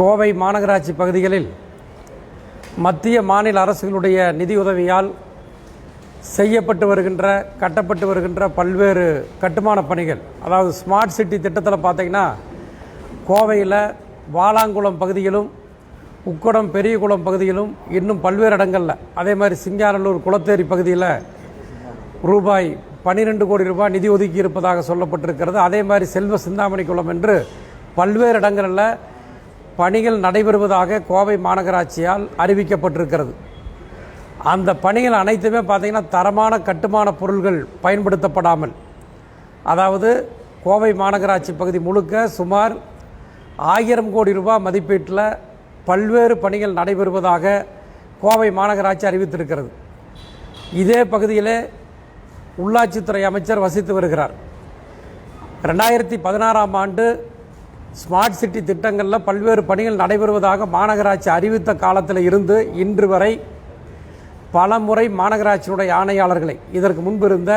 கோவை மாநகராட்சி பகுதிகளில் மத்திய மாநில அரசுகளுடைய நிதியுதவியால் செய்யப்பட்டு வருகின்ற கட்டப்பட்டு வருகின்ற பல்வேறு கட்டுமான பணிகள் அதாவது ஸ்மார்ட் சிட்டி திட்டத்தில் பார்த்தீங்கன்னா கோவையில் வாலாங்குளம் பகுதியிலும் உக்கடம் பெரியகுளம் பகுதியிலும் இன்னும் பல்வேறு இடங்களில் அதே மாதிரி சிங்காரலூர் குளத்தேரி பகுதியில் ரூபாய் பன்னிரெண்டு கோடி ரூபாய் நிதி ஒதுக்கி இருப்பதாக சொல்லப்பட்டிருக்கிறது. அதே மாதிரி செல்வ சிந்தாமணி குளம் என்று பல்வேறு இடங்களில் பணிகள் நடைபெறுவதாக கோவை மாநகராட்சியால் அறிவிக்கப்பட்டிருக்கிறது. அந்த பணிகள் அனைத்துமே பார்த்திங்கன்னா தரமான கட்டுமான பொருள்கள் பயன்படுத்தப்படாமல் அதாவது கோவை மாநகராட்சி பகுதி முழுக்க சுமார் ஆயிரம் கோடி ரூபாய் மதிப்பீட்டில் பல்வேறு பணிகள் நடைபெறுவதாக கோவை மாநகராட்சி அறிவித்திருக்கிறது. இதே பகுதியிலே உள்ளாட்சித்துறை அமைச்சர் வசித்து வருகிறார். ரெண்டாயிரத்தி பதினாறாம் ஆண்டு ஸ்மார்ட் சிட்டி திட்டங்களில் பல்வேறு பணிகள் நடைபெறுவதாக மாநகராட்சி அறிவித்த காலத்தில் இருந்து இன்று வரை பல முறை மாநகராட்சியினுடைய ஆணையாளர்களை இதற்கு முன்பு இருந்த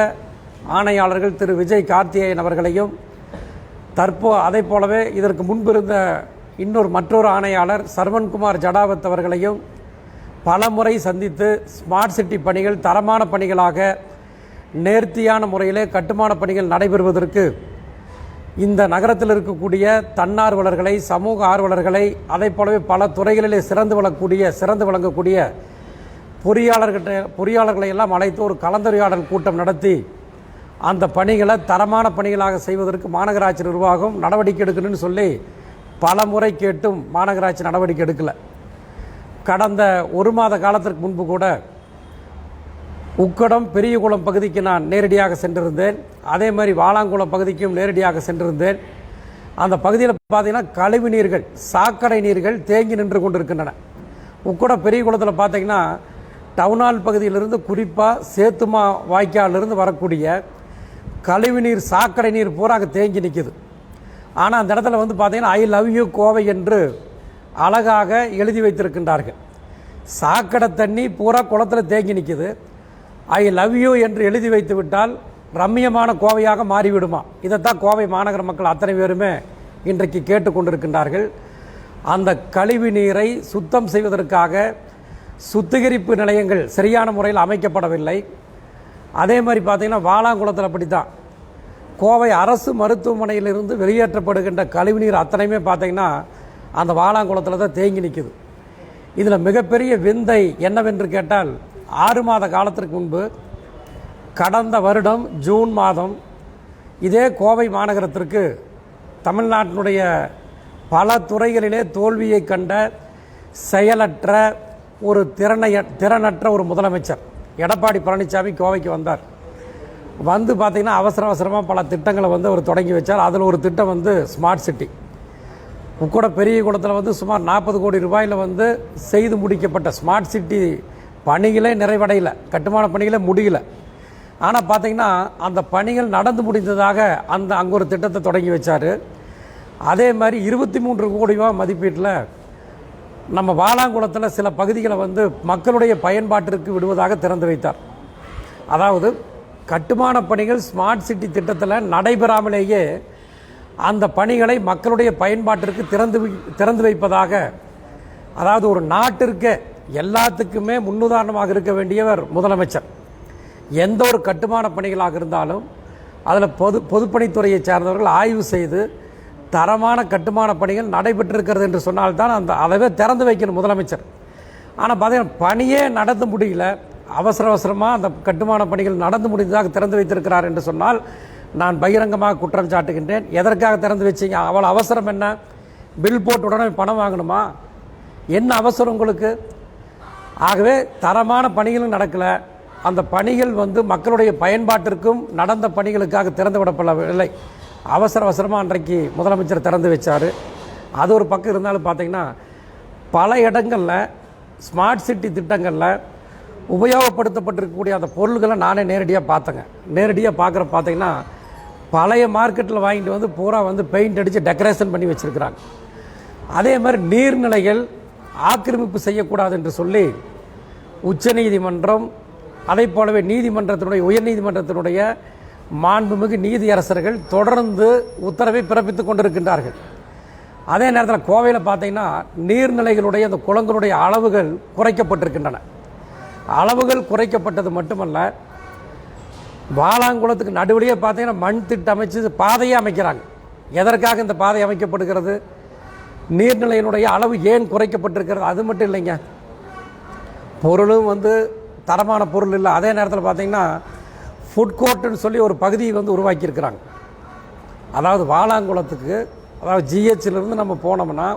ஆணையாளர்கள் திரு. விஜய் கார்த்திகேயன் அவர்களையும் தற்போ அதை போலவே இதற்கு முன்பு இருந்த இன்னொரு மற்றொரு ஆணையாளர் சர்வன்குமார் ஜடாவத் அவர்களையும் பல முறை சந்தித்து ஸ்மார்ட் சிட்டி பணிகள் தரமான பணிகளாக நேர்த்தியான முறையிலே கட்டுமான பணிகள் நடைபெறுவதற்கு இந்த நகரத்தில் இருக்கக்கூடிய தன்னார்வலர்களை சமூக ஆர்வலர்களை அதை போலவே பல துறைகளிலே சிறந்து விளங்கக்கூடிய சிறந்து விளங்கக்கூடிய பொறியாளர்கிட்ட பொறியாளர்களை எல்லாம் அழைத்து ஒரு கலந்துரையாடல் கூட்டம் நடத்தி அந்த பணிகளை தரமான பணிகளாக செய்வதற்கு மாநகராட்சி நிர்வாகம் நடவடிக்கை எடுக்கணும்னு சொல்லி பல முறை கேட்டும் மாநகராட்சி நடவடிக்கை எடுக்கலை. கடந்த ஒரு மாத காலத்திற்கு முன்பு கூட உக்கடம் பெரியகுளம் பகுதிக்கு நான் நேரடியாக சென்றிருந்தேன். அதே மாதிரி வாலாங்குளம் பகுதிக்கும் நேரடியாக சென்றிருந்தேன். அந்த பகுதியில் பார்த்தீங்கன்னா கழிவு நீர்கள் சாக்கடை நீர்கள் தேங்கி நின்று கொண்டிருக்கின்றன. உக்கடம் பெரியகுளத்தில் பார்த்தீங்கன்னா டவுனால் பகுதியிலிருந்து குறிப்பாக சேத்துமா வாய்க்காலிலிருந்து வரக்கூடிய கழிவுநீர் சாக்கடை நீர் பூரா அங்கே தேங்கி நிற்குது ஆனால் அந்த இடத்துல வந்து பார்த்தீங்கன்னா ஐ லவ் யூ கோவை என்று அழகாக எழுதி வைத்திருக்கின்றார்கள். சாக்கடை தண்ணி பூரா குளத்தில் தேங்கி நிற்கிது ஐ லவ் யூ என்று எழுதி வைத்து விட்டால் ரம்மியமான கோவையாக மாறிவிடுமா? இதைத்தான் கோவை மாநகர மக்கள் அத்தனை பேருமே இன்றைக்கு கேட்டுக்கொண்டிருக்கின்றார்கள் அந்த கழிவு நீரை சுத்தம் செய்வதற்காக சுத்திகரிப்பு நிலையங்கள் சரியான முறையில் அமைக்கப்படவில்லை. அதே மாதிரி பார்த்தீங்கன்னா வாலாங்குளத்தில் அப்படித்தான். கோவை அரசு மருத்துவமனையிலிருந்து வெளியேற்றப்படுகின்ற கழிவுநீர் அத்தனையுமே பார்த்தீங்கன்னா அந்த வாலாங்குளத்தில் தான் தேங்கி நிற்குது இதில் மிகப்பெரிய விந்தை என்னவென்று கேட்டால் ஆறு மாத காலத்திற்கு முன்பு கடந்த வருடம் ஜூன் மாதம் இதே கோவை மாநகரத்திற்கு தமிழ்நாட்டினுடைய பல துறைகளிலே தோல்வியை கண்ட செயலற்ற ஒரு திறனைய திறனற்ற ஒரு முதலமைச்சர் எடப்பாடி பழனிசாமி கோவைக்கு வந்தார். வந்து பார்த்திங்கன்னா அவசர அவசரமாக பல திட்டங்களை வந்து அவர் தொடங்கி வச்சார். அதில் ஒரு திட்டம் வந்து ஸ்மார்ட் சிட்டி உக்கூட பெரிய குளத்தில் வந்து சுமார் நாற்பது கோடி ரூபாயில் வந்து செய்து முடிக்கப்பட்ட ஸ்மார்ட் சிட்டி பணிகளே நிறைவடையல. கட்டுமான பணிகளே முடியல. ஆனால் பார்த்தீங்கன்னா அந்த பணிகள் நடந்து முடிந்ததாக அந்த அங்கே ஒரு திட்டத்தை தொடங்கி வச்சார். அதே மாதிரி இருபத்தி மூன்று கோடி ரூபா மதிப்பீட்டில் நம்ம வாலாங்குளத்தில் சில பகுதிகளை வந்து மக்களுடைய பயன்பாட்டிற்கு விடுவதாக திறந்து வைத்தார். அதாவது கட்டுமான பணிகள் ஸ்மார்ட் சிட்டி திட்டத்தில் நடைபெறாமலேயே அந்த பணிகளை மக்களுடைய பயன்பாட்டிற்கு திறந்து வை- திறந்து வைப்பதாக அதாவது ஒரு நாட்டிற்கே எல்லாத்துக்குமே முன்னுதாரணமாக இருக்க வேண்டியவர் முதலமைச்சர். எந்த ஒரு கட்டுமான பணிகளாக இருந்தாலும் அதில் பொது பொதுப்பணித்துறையை சார்ந்தவர்கள் ஆய்வு செய்து தரமான கட்டுமான பணிகள் நடைபெற்றிருக்கிறது என்று சொன்னால்தான் அந்த அதவே திறந்து வைக்கணும் முதலமைச்சர். ஆனால் பார்த்தீங்கன்னா பணியே நடந்து முடியல. அவசர அவசரமாக அந்த கட்டுமான பணிகள் நடந்து முடிந்ததாக திறந்து வைத்திருக்கிறார் என்று சொன்னால் நான் பகிரங்கமாக குற்றம் சாட்டுகின்றேன். எதற்காக திறந்து வச்சீங்க? அவ்வளோ அவசரம் என்ன? பில் போட்டு உடனே பணம் வாங்கணுமா? என்ன அவசரம் உங்களுக்கு? ஆகவே தரமான பணிகளும் நடக்கலை. அந்த பணிகள் வந்து மக்களுடைய பயன்பாட்டிற்கும் நடந்த பணிகளுக்காக திறந்து விடப்படவில்லை. அவசர அவசரமாக அன்றைக்கு முதலமைச்சர் திறந்து வச்சார். அது ஒரு பக்கம் இருந்தாலும் பார்த்திங்கன்னா பல இடங்களில் ஸ்மார்ட் சிட்டி திட்டங்களில் உபயோகப்படுத்தப்பட்டிருக்கக்கூடிய அந்த பொருள்களை நானே நேரடியாக பார்த்தேங்க. நேரடியாக பார்க்குற பார்த்திங்கன்னா பழைய மார்க்கெட்டில் வாங்கிட்டு வந்து பூரா வந்து பெயிண்ட் அடித்து டெக்கரேஷன் பண்ணி வச்சுருக்கிறாங்க. அதே மாதிரி நீர்நிலைகள் ஆக்கிரமிப்பு செய்யக்கூடாது என்று சொல்லி உச்சநீதிமன்றம் அதை போலவே நீதிமன்றத்தினுடைய உயர்நீதிமன்றத்தினுடைய மாண்புமிகு நீதியரசர்கள் தொடர்ந்து உத்தரவை பிறப்பித்துக் கொண்டிருக்கின்றார்கள். அதே நேரத்தில் கோவையில் பார்த்தீங்கன்னா நீர்நிலைகளுடைய அந்த குளங்களுடைய அளவுகள் குறைக்கப்பட்டிருக்கின்றன. அளவுகள் குறைக்கப்பட்டது மட்டுமல்ல வாலாங்குளத்துக்கு நடுவிலேயே பார்த்தீங்கன்னா மண் திட்டம் அமைச்சு பாதையே அமைக்கிறாங்க. எதற்காக இந்த பாதை அமைக்கப்படுகிறது? நீர்நிலையினுடைய அளவு ஏன் குறைக்கப்பட்டிருக்கிறது? அது மட்டும் இல்லைங்க. பொருளும் வந்து தரமான பொருள் இல்லை. அதே நேரத்தில் பார்த்தீங்கன்னா ஃபுட் கோர்ட்டுன்னு சொல்லி ஒரு பகுதியை வந்து உருவாக்கியிருக்கிறாங்க. அதாவது வாலாங்குளத்துக்கு அதாவது ஜிஹெச்சிலிருந்து நம்ம போனோம்னா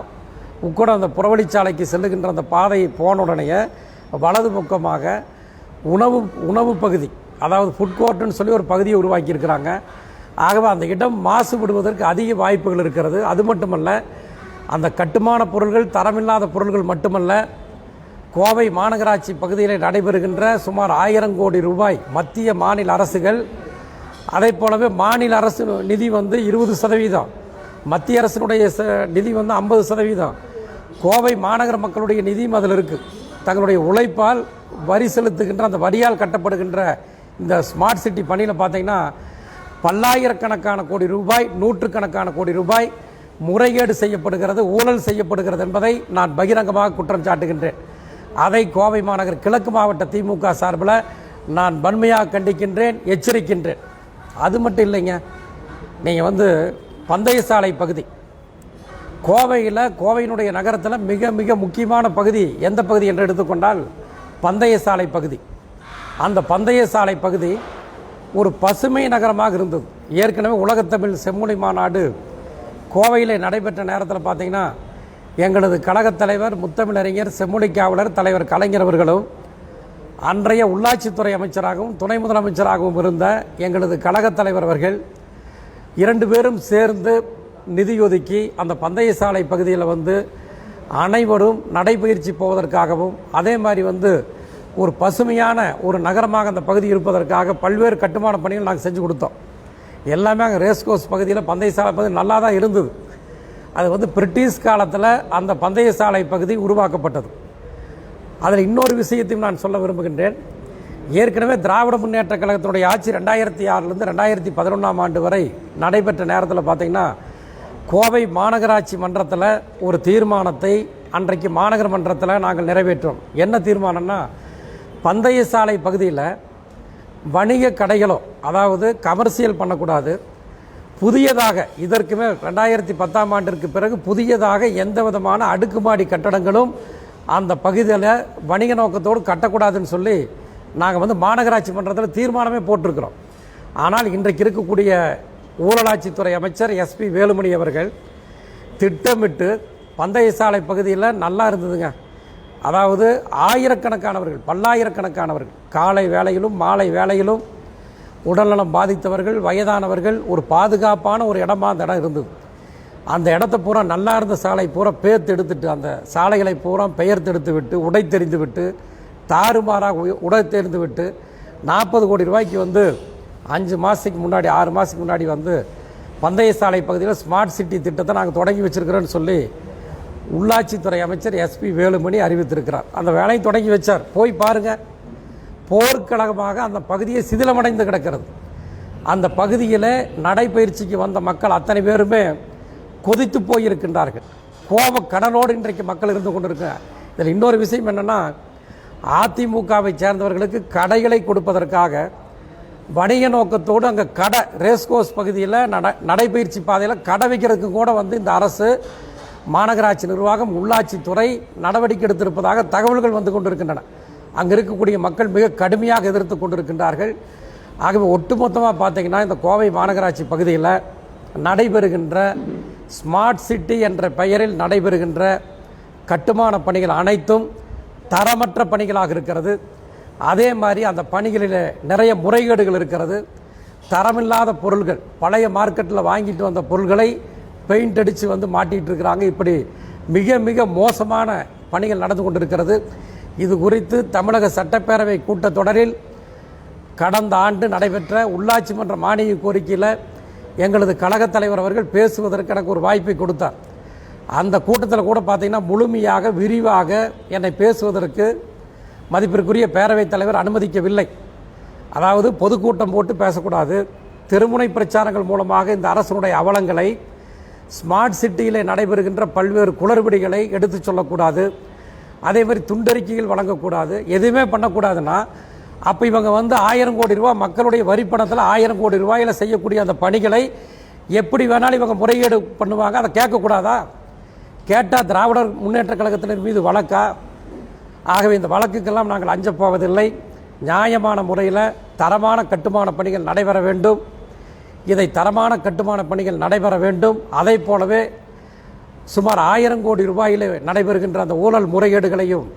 உட்கூட அந்த புறவழிச்சாலைக்கு செல்லுகின்ற அந்த பாதை போன உடனேயே வலது பக்கமாக உணவு உணவு பகுதி அதாவது ஃபுட் கோர்ட்டுன்னு சொல்லி ஒரு பகுதியை உருவாக்கியிருக்கிறாங்க. ஆகவே அந்த இடம் மாசுபடுவதற்கு அதிக வாய்ப்புகள் இருக்கிறது. அது மட்டுமல்ல அந்த கட்டுமான பொருள்கள் தரமில்லாத பொருள்கள் மட்டுமல்ல கோவை மாநகராட்சி பகுதியில் நடைபெறுகின்ற சுமார் ஆயிரம் கோடி ரூபாய் மத்திய மாநில அரசுகள் அதே போலவே மாநில அரசு நிதி வந்து இருபது சதவீதம். மத்திய அரசினுடைய ச- நிதி வந்து ஐம்பது சதவீதம். கோவை மாநகர மக்களுடைய நிதியும் அதில் இருக்குது தங்களுடைய உழைப்பால் வரி செலுத்துகின்ற அந்த வரியால் கட்டப்படுகின்ற இந்த ஸ்மார்ட் சிட்டி பணியில் பார்த்தீங்கன்னா பல்லாயிரக்கணக்கான கோடி ரூபாய் நூற்றுக்கணக்கான கோடி ரூபாய் முறைகேடு செய்யப்படுகிறது ஊழல் செய்யப்படுகிறது என்பதை நான் பகிரங்கமாக குற்றம் சாட்டுகின்றேன். அதை கோவை மாநகர் கிழக்கு மாவட்ட திமுக சார்பில் நான் வன்மையாக கண்டிக்கின்றேன் எச்சரிக்கின்றேன். அது மட்டும் இல்லைங்க நீங்கள் வந்து பந்தய சாலை பகுதி கோவையில் கோவையினுடைய நகரத்தில் மிக மிக முக்கியமான பகுதி எந்த பகுதி என்று எடுத்துக்கொண்டால் பந்தய சாலை பகுதி. அந்த பந்தய சாலை பகுதி ஒரு பசுமை நகரமாக இருந்தது. ஏற்கனவே உலகத்தமிழ் செம்மொழி மாநாடு கோவையில் நடைபெற்ற நேரத்தில் பார்த்தீங்கன்னா எங்களது கழகத் தலைவர் முத்தமிழறிஞர் செம்மொழி காவலர் தலைவர் கலைஞர் அவர்களும் அன்றைய உள்ளாட்சித்துறை அமைச்சராகவும் துணை முதலமைச்சராகவும் இருந்த எங்களது கழகத் தலைவர் அவர்கள் இரண்டு பேரும் சேர்ந்து நிதி ஒதுக்கி அந்த பந்தய சாலை பகுதியில் வந்து அனைவரும் நடைபயிற்சி போவதற்காகவும் அதே மாதிரி வந்து ஒரு பசுமையான ஒரு நகரமாக அந்த பகுதி இருப்பதற்காக பல்வேறு கட்டுமான பணிகள் நாங்கள் செஞ்சு கொடுத்தோம். எல்லாமே அங்கே ரேஸ் கோர்ஸ் பகுதியில் பந்தய சாலை பகுதி நல்லா தான் இருந்தது. அது வந்து பிரிட்டிஷ் காலத்தில் அந்த பந்தய சாலை பகுதி உருவாக்கப்பட்டது. அதில் இன்னொரு விஷயத்தையும் நான் சொல்ல விரும்புகின்றேன். ஏற்கனவே திராவிட முன்னேற்ற கழகத்தினுடைய ஆட்சி ரெண்டாயிரத்தி ஆறிலிருந்து ரெண்டாயிரத்தி பதினொன்றாம் ஆண்டு வரை நடைபெற்ற நேரத்தில் பார்த்தீங்கன்னா கோவை மாநகராட்சி மன்றத்தில் ஒரு தீர்மானத்தை அன்றைக்கு மாநகர மன்றத்தில் நாங்கள் நிறைவேற்றோம். என்ன தீர்மானம்னா பந்தய சாலை பகுதியில் வணிக கடைகளோ அதாவது கமர்ஷியல் பண்ணக்கூடாது. புதியதாக இதற்குமே ரெண்டாயிரத்தி பத்தாம் ஆண்டிற்கு பிறகு புதியதாக எந்த விதமான அடுக்குமாடி கட்டடங்களும் அந்த பகுதியில் வணிக நோக்கத்தோடு கட்டக்கூடாதுன்னு சொல்லி நாங்கள் வந்து மாநகராட்சி மன்றத்தில் தீர்மானமே போட்டிருக்கிறோம். ஆனால் இன்றைக்கு இருக்கக்கூடிய ஊரலாட்சித்துறை அமைச்சர் எஸ்பி வேலுமணி அவர்கள் திட்டமிட்டு பந்தய சாலை பகுதியில் நல்லா இருந்ததுங்க. அதாவது ஆயிரக்கணக்கானவர்கள் பல்லாயிரக்கணக்கானவர்கள் காலை வேலையிலும் மாலை வேலையிலும் உடல்நலம் பாதித்தவர்கள் வயதானவர்கள் ஒரு பாதுகாப்பான ஒரு இடமா அந்த இடம் இருந்தது. அந்த இடத்த பூரா நல்லா இருந்த சாலை பூரா பேர்த்து எடுத்துட்டு அந்த சாலைகளை பூரா பெயர்த்தெடுத்து விட்டு உடை தெரிந்து விட்டு தாறுமாறாக உய- உடை தெரிந்து விட்டு நாற்பது கோடி ரூபாய்க்கு வந்து அஞ்சு மாதத்துக்கு முன்னாடி ஆறு மாதத்துக்கு முன்னாடி வந்து பந்தய சாலை பகுதியில் ஸ்மார்ட் சிட்டி திட்டத்தை நாங்கள் தொடங்கி வச்சிருக்கிறோன்னு சொல்லி உள்ளாட்சித்துறை அமைச்சர் எஸ்பி வேலுமணி அறிவித்திருக்கிறார். அந்த வேலையை தொடங்கி வச்சார். போய் பாருங்கள் போர்க்கழகமாக அந்த பகுதியை சிதிலமடைந்து கிடக்கிறது. அந்த பகுதியில் நடைபயிற்சிக்கு வந்த மக்கள் அத்தனை பேருமே கொதித்து போயிருக்கின்றார்கள். கோப கடலோடு இன்றைக்கு மக்கள் இருந்து கொண்டிருக்காங்க இதில் இன்னொரு விஷயம் என்னென்னா அதிமுகவை சேர்ந்தவர்களுக்கு கடைகளை கொடுப்பதற்காக வணிக நோக்கத்தோடு அங்கே கடை ரேஸ்கோஸ் பகுதியில் நட நடைபயிற்சி பாதையில் கடை வைக்கிறதுக்கு கூட வந்து இந்த அரசு மாநகராட்சி நிர்வாகம் உள்ளாட்சித்துறை நடவடிக்கை எடுத்திருப்பதாக தகவல்கள் வந்து கொண்டிருக்கின்றன. அங்கே இருக்கக்கூடிய மக்கள் மிக கடுமையாக எதிர்த்து கொண்டிருக்கின்றார்கள். ஆகவே ஒட்டுமொத்தமாக பார்த்தீங்கன்னா இந்த கோவை மாநகராட்சி பகுதியில் நடைபெறுகின்ற ஸ்மார்ட் சிட்டி என்ற பெயரில் நடைபெறுகின்ற கட்டுமான பணிகள் அனைத்தும் தரமற்ற பணிகளாக இருக்கிறது. அதே மாதிரி அந்த பணிகளில் நிறைய முறைகேடுகள் இருக்கிறது. தரமில்லாத பொருள்கள் பழைய மார்க்கெட்டில் வாங்கிட்டு வந்த பொருள்களை பெயிண்ட் அடித்து வந்து மாட்டிகிட்டு இருக்கிறாங்க இப்படி மிக மிக மோசமான பணிகள் நடந்து கொண்டிருக்கிறது. இது குறித்து தமிழக சட்டப்பேரவை கூட்டத்தொடரில் கடந்த ஆண்டு நடைபெற்ற உள்ளாட்சி மன்ற மானிய கோரிக்கையில் எங்களது கழகத் தலைவர் அவர்கள் பேசுவதற்கு எனக்கு ஒரு வாய்ப்பை கொடுத்தார். அந்த கூட்டத்தில் கூட பார்த்தீங்கன்னா முழுமையாக விரிவாக என்னை பேசுவதற்கு மதிப்பிற்குரிய பேரவைத் தலைவர் அனுமதிக்கவில்லை. அதாவது பொதுக்கூட்டம் போட்டு பேசக்கூடாது. திருமுனை பிரச்சாரங்கள் மூலமாக இந்த அரசனுடைய அவலங்களை ஸ்மார்ட் சிட்டியிலே நடைபெறுகின்ற பல்வேறு குளறுபடிகளை எடுத்து சொல்லக்கூடாது. அதே மாதிரி துண்டறிக்கைகள் வழங்கக்கூடாது. எதுவுமே பண்ணக்கூடாதுன்னா அப்போ இவங்க வந்து ஆயிரம் கோடி ரூபா மக்களுடைய வரி பணத்தில் ஆயிரம் கோடி ரூபாயில் செய்யக்கூடிய அந்த பணிகளை எப்படி வேணாலும் இவங்க முறைகேடு பண்ணுவாங்க அதை கேட்கக்கூடாதா? கேட்டால் திராவிடர் முன்னேற்ற கழகத்தினர் மீது வழக்கா? ஆகவே இந்த வழக்குக்கெல்லாம் நாங்கள் அஞ்சப்போவதில்லை நியாயமான முறையில் தரமான கட்டுமான பணிகள் நடைபெற வேண்டும். இதை தரமான கட்டுமான பணிகள் நடைபெற வேண்டும். அதை போலவே சுமார் ஆயிரம் கோடி ரூபாயில் நடைபெறுகின்ற அந்த ஊழல் முறைகேடுகளையும்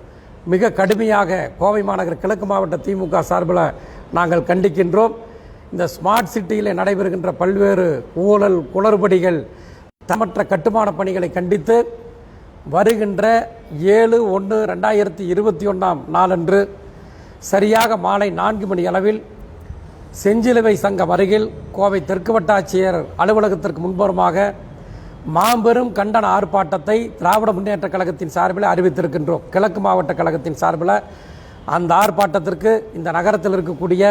மிக கடுமையாக கோவை மாநகர கிழக்கு மாவட்ட திமுக சார்பில் நாங்கள் கண்டிக்கின்றோம். இந்த ஸ்மார்ட் சிட்டியில் நடைபெறுகின்ற பல்வேறு ஊழல் குளறுபடிகள் தமற்ற கட்டுமான பணிகளை கண்டித்து வருகின்ற ஏழு ஒன்று ரெண்டாயிரத்தி இருபத்தி ஒன்றாம் நாளன்று சரியாக மாலை நான்கு மணி அளவில் செஞ்சிலுவை சங்கம் அருகில் கோவை தெற்கு வட்டாட்சியர் அலுவலகத்திற்கு முன்புறமாக மாபெரும் கண்டன ஆர்ப்பாட்டத்தை திராவிட முன்னேற்ற கழகத்தின் சார்பில் அறிவித்திருக்கின்றோம். கிழக்கு மாவட்ட கழகத்தின் சார்பில் அந்த ஆர்ப்பாட்டத்திற்கு இந்த நகரத்தில் இருக்கக்கூடிய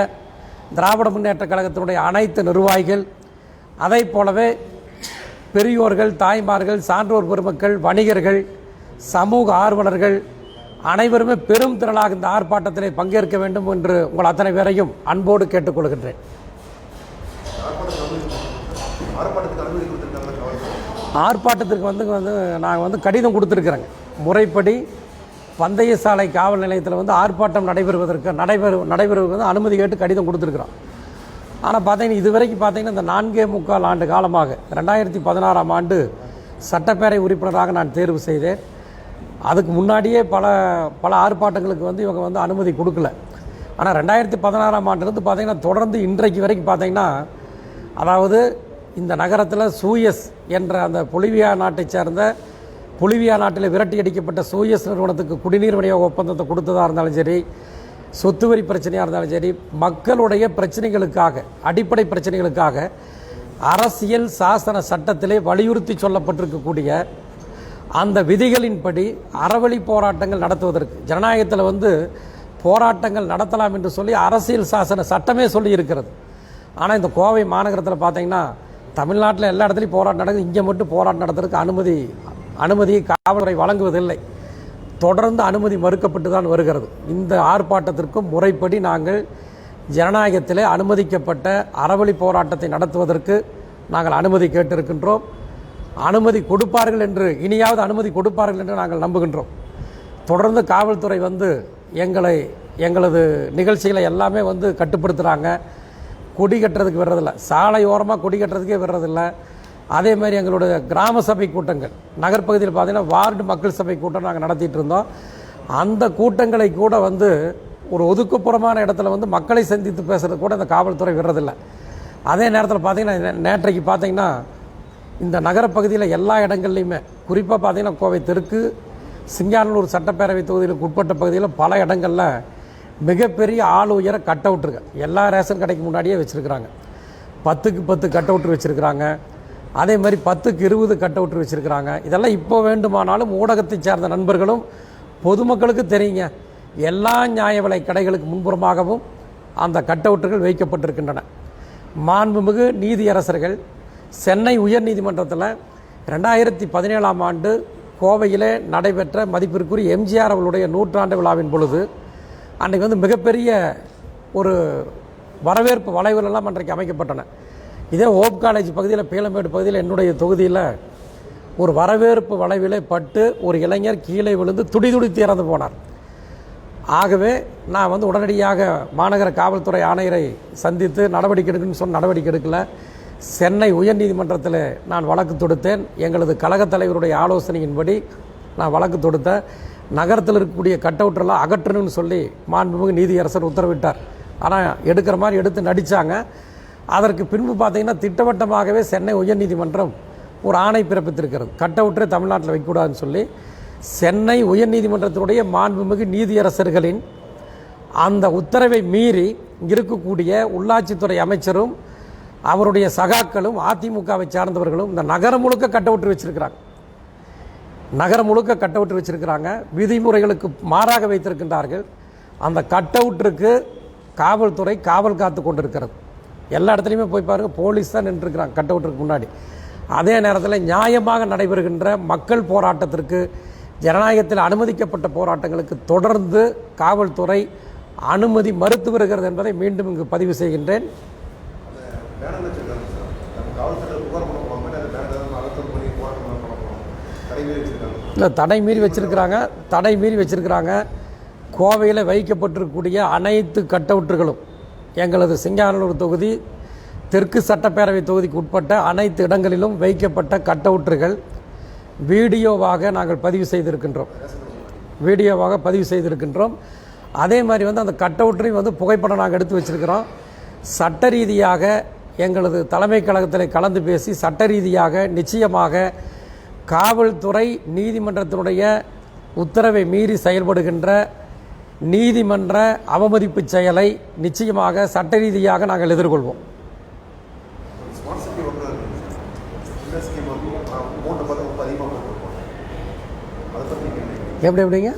திராவிட முன்னேற்ற கழகத்தினுடைய அனைத்து நிர்வாகிகள் அதை போலவே பெரியோர்கள் தாய்மார்கள் சான்றோர் பெருமக்கள் வணிகர்கள் சமூக ஆர்வலர்கள் அனைவருமே பெரும் திரளாக இந்த ஆர்ப்பாட்டத்திலே பங்கேற்க வேண்டும் என்று உங்கள் அத்தனை பேரையும் அன்போடு கேட்டுக்கொள்கின்றேன். ஆர்ப்பாட்டத்திற்கு வந்து வந்து நாங்கள் வந்து கடிதம் கொடுத்துருக்குறோங்க. முறைப்படி பந்தய சாலை காவல் நிலையத்தில் வந்து ஆர்ப்பாட்டம் நடைபெறுவதற்கு நடைபெறு நடைபெறுவதற்கு வந்து அனுமதி கேட்டு கடிதம் கொடுத்துருக்குறோம். ஆனால் பார்த்தீங்கன்னா இதுவரைக்கும் பார்த்தீங்கன்னா இந்த நான்கே முக்கால் ஆண்டு காலமாக ரெண்டாயிரத்தி பதினாறாம் ஆண்டு சட்டப்பேரவை உறுப்பினராக நான் தேர்வு செய்தேன். அதுக்கு முன்னாடியே பல பல ஆர்ப்பாட்டங்களுக்கு வந்து இவங்க வந்து அனுமதி கொடுக்கல. ஆனால் ரெண்டாயிரத்தி பதினாறாம் ஆண்டுலேருந்து பார்த்தீங்கன்னா தொடர்ந்து இன்றைக்கு வரைக்கும் பார்த்தீங்கன்னா அதாவது இந்த நகரத்தில் சூயஸ் என்ற அந்த பொலிவியா நாட்டைச் சேர்ந்த பொலிவியா நாட்டில் விரட்டி அடிக்கப்பட்ட சூயஸ் நிறுவனத்துக்கு குடிநீர் விநியோக ஒப்பந்தத்தை கொடுத்ததாக இருந்தாலும் சரி சொத்து வரி பிரச்சனையாக இருந்தாலும் சரி மக்களுடைய பிரச்சனைகளுக்காக அடிப்படை பிரச்சனைகளுக்காக அரசியல் சாசன சட்டத்திலே வலியுறுத்தி சொல்லப்பட்டிருக்கக்கூடிய அந்த விதிகளின்படி அறவழி போராட்டங்கள் நடத்துவதற்கு. ஜனநாயகத்தில் வந்து போராட்டங்கள் நடத்தலாம் என்று சொல்லி அரசியல் சாசன சட்டமே சொல்லி இருக்கிறது ஆனால் இந்த கோவை மாநகரத்தில் பார்த்தீங்கன்னா தமிழ்நாட்டில் எல்லா இடத்துலையும் போராட்டம் நடக்குது. இங்கே மட்டும் போராட்டம் நடத்துறதுக்கு அனுமதி அனுமதியை காவல்துறை வழங்குவதில்லை. தொடர்ந்து அனுமதி மறுக்கப்பட்டு தான் வருகிறது. இந்த ஆர்ப்பாட்டத்திற்கும் முறைப்படி நாங்கள் ஜனநாயகத்திலே அனுமதிக்கப்பட்ட அறவழி போராட்டத்தை நடத்துவதற்கு நாங்கள் அனுமதி கேட்டிருக்கின்றோம். அனுமதி கொடுப்பார்கள் என்று இனியாவது அனுமதி கொடுப்பார்கள் என்று நாங்கள் நம்புகின்றோம். தொடர்ந்து காவல்துறை வந்து எங்களை எங்களது நிகழ்ச்சிகளை எல்லாமே வந்து கட்டுப்படுத்துகிறாங்க கொடி கட்டுறதுக்கு விடுறதில்ல. சாலை ஓரமாக கொடி கட்டுறதுக்கே விடுறதில்ல. அதே மாதிரி எங்களுடைய கிராம சபை கூட்டங்கள் நகர்ப்பகுதியில் பார்த்திங்கன்னா வார்டு மக்கள் சபை கூட்டம் நாங்கள் நடத்திட்டு இருந்தோம். அந்த கூட்டங்களை கூட வந்து ஒரு ஒதுக்குப்புறமான இடத்துல வந்து மக்களை சந்தித்து பேசுறது கூட இந்த காவல்துறை விடுறதில்ல. அதே நேரத்தில் பார்த்தீங்கன்னா நேற்றைக்கு பார்த்தீங்கன்னா இந்த நகரப்பகுதியில் எல்லா இடங்கள்லையுமே குறிப்பாக பார்த்தீங்கன்னா கோவை தெற்கு சிங்கானூர் சட்டப்பேரவை தொகுதிகளுக்கு உட்பட்ட பகுதியில் பல இடங்களில் மிகப்பெரிய ஆள் உயர கட் அவுட்ருங்க எல்லா ரேஷன் கடைக்கு முன்னாடியே வச்சுருக்குறாங்க. பத்துக்கு பத்து கட் அவுட்ரு வச்சுருக்குறாங்க. அதே மாதிரி பத்துக்கு இருபது கட் அவுட்ரு வச்சுருக்குறாங்க. இதெல்லாம் இப்போ வேண்டுமானாலும் ஊடகத்தை சார்ந்த நண்பர்களும் பொதுமக்களுக்கு தெரியுங்க. எல்லா நியாய விலை கடைகளுக்கு முன்புறமாகவும் அந்த கட் அவுட்டுகள் வைக்கப்பட்டிருக்கின்றன. மாண்புமிகு நீதியரசர்கள் சென்னை உயர்நீதிமன்றத்தில் ரெண்டாயிரத்தி பதினேழாம் ஆண்டு கோவையிலே நடைபெற்ற மதிப்பிற்குரிய எம்ஜிஆர் அவர்களுடைய நூற்றாண்டு விழாவின் பொழுது அன்றைக்கு வந்து மிகப்பெரிய ஒரு வரவேற்பு வளைவுகளெல்லாம் அன்றைக்கு அமைக்கப்பட்டன. இதே ஓப் காலேஜ் பகுதியில் பீளமேடு பகுதியில் என்னுடைய தொகுதியில் ஒரு வரவேற்பு வளைவிலே பட்டு ஒரு இளைஞர் கீழே விழுந்து துடிதுடித்து இறந்து போனார். ஆகவே நான் வந்து உடனடியாக மாநகர காவல்துறை ஆணையரை சந்தித்து நடவடிக்கை எடுக்கணும்னு சொன்ன நடவடிக்கை எடுக்கல. சென்னை உயர்நீதிமன்றத்தில் நான் வழக்கு தொடுத்தேன். எங்களது கழகத் தலைவருடைய ஆலோசனையின்படி நான் வழக்கு தொடுத்தேன். நகரத்தில் இருக்கக்கூடிய கட் அவுட்டெல்லாம் அகற்றணும்னு சொல்லி மாண்புமிகு நீதியரசர் உத்தரவிட்டார். ஆனால் எடுக்கிற மாதிரி எடுத்து நடித்தாங்க அதற்கு பின்பு பார்த்தீங்கன்னா திட்டவட்டமாகவே சென்னை உயர்நீதிமன்றம் ஒரு ஆணை பிறப்பித்திருக்கிறது. கட் அவுட்டே தமிழ்நாட்டில் வைக்கக்கூடாதுன்னு சொல்லி சென்னை உயர்நீதிமன்றத்தினுடைய மாண்புமிகு நீதியரசர்களின் அந்த உத்தரவை மீறி இருக்கக்கூடிய உள்ளாட்சித்துறை அமைச்சரும் அவருடைய சகாக்களும் அதிமுகவை சார்ந்தவர்களும் இந்த நகரம் முழுக்க கட்டவிட்டு வச்சிருக்கிறாங்க. நகரம் முழுக்க கட்டவிட்டு வச்சிருக்கிறாங்க. விதிமுறைகளுக்கு மாறாக வைத்திருக்கின்றார்கள். அந்த கட் அவுட்டிற்கு காவல்துறை காவல் காத்து கொண்டிருக்கிறது. எல்லா இடத்துலையுமே போய் பாருங்கள் போலீஸ் தான் நின்றுருக்கிறாங்க கட்டவுட்டுக்கு முன்னாடி. அதே நேரத்தில் நியாயமாக நடைபெறுகின்ற மக்கள் போராட்டத்திற்கு ஜனநாயகத்தில் அனுமதிக்கப்பட்ட போராட்டங்களுக்கு தொடர்ந்து காவல்துறை அனுமதி மறுத்து வருகிறது என்பதை மீண்டும் இங்கு பதிவு செய்கின்றேன் பேனர் வச்சிருக்காங்க சார் நம்ம காவல்துறை புகார் பண்ண போகாம அந்த பேனர் அழுத்தம் பண்ணி போராட்டம் பண்ண போகணும் கடைகளே வச்சிருக்காங்க இல்லை தடை மீறி வச்சிருக்கிறாங்க. தடை மீறி வச்சிருக்கிறாங்க. கோவையில் வைக்கப்பட்டிருக்கக்கூடிய அனைத்து கட்டவுட்டுகளும் எங்களது சிங்கானூர் தொகுதி தெற்கு சட்டப்பேரவை தொகுதிக்கு உட்பட்ட அனைத்து இடங்களிலும் வைக்கப்பட்ட கட்டவுட்டுகள் வீடியோவாக நாங்கள் பதிவு செய்திருக்கின்றோம். வீடியோவாக பதிவு செய்திருக்கின்றோம். அதே மாதிரி வந்து அந்த கட்டவுட்டையும் வந்து புகைப்படம் நாங்கள் எடுத்து வச்சிருக்கிறோம். சட்ட ரீதியாக எங்களது தலைமை கழகத்தில் கலந்து பேசி சட்ட ரீதியாக நிச்சயமாக காவல்துறை நீதிமன்றத்தினுடைய உத்தரவை மீறி செயல்படுகின்ற நீதிமன்ற அவமதிப்பு செயலை நிச்சயமாக சட்ட ரீதியாக நாங்கள் எதிர்கொள்வோம். எப்படி எப்படிங்க?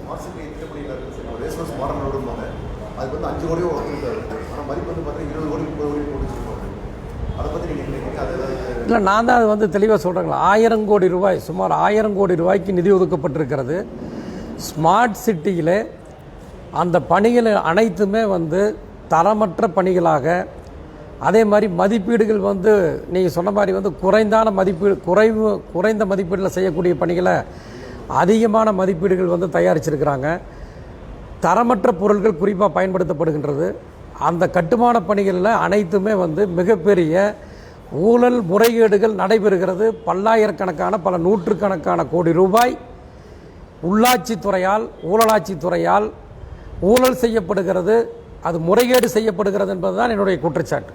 இல்லை நான் தான் அது வந்து தெளிவாக சொல்கிறேங்களா ஆயிரம் கோடி ரூபாய் சுமார் ஆயிரம் கோடி ரூபாய்க்கு நிதி ஒதுக்கப்பட்டிருக்கிறது. ஸ்மார்ட் சிட்டியில் அந்த பணிகள் அனைத்துமே வந்து தரமற்ற பணிகளாக அதே மாதிரி மதிப்பீடுகள் வந்து நீங்கள் சொன்ன மாதிரி வந்து குறைந்தான மதிப்பீடு குறைவு குறைந்த மதிப்பீடில் செய்யக்கூடிய பணிகளை அதிகமான மதிப்பீடுகள் வந்து தயாரிச்சிருக்கிறாங்க. தரமற்ற பொருட்கள் குறிப்பாக பயன்படுத்தப்படுகின்றது. அந்த கட்டுமான பணிகளில் அனைத்துமே வந்து மிகப்பெரிய ஊழல் முறைகேடுகள் நடைபெறுகிறது. பல்லாயிரக்கணக்கான பல நூற்றுக்கணக்கான கோடி ரூபாய் உள்ளாட்சித்துறையால் ஊழலாட்சித்துறையால் ஊழல் செய்யப்படுகிறது. அது முறைகேடு செய்யப்படுகிறது என்பது தான் என்னுடைய குற்றச்சாட்டு.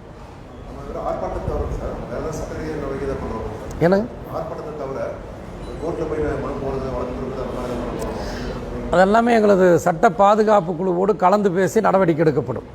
என்ன அதெல்லாமே எங்களது சட்ட பாதுகாப்பு குழுவோடு கலந்து பேசி நடவடிக்கை எடுக்கப்படும்.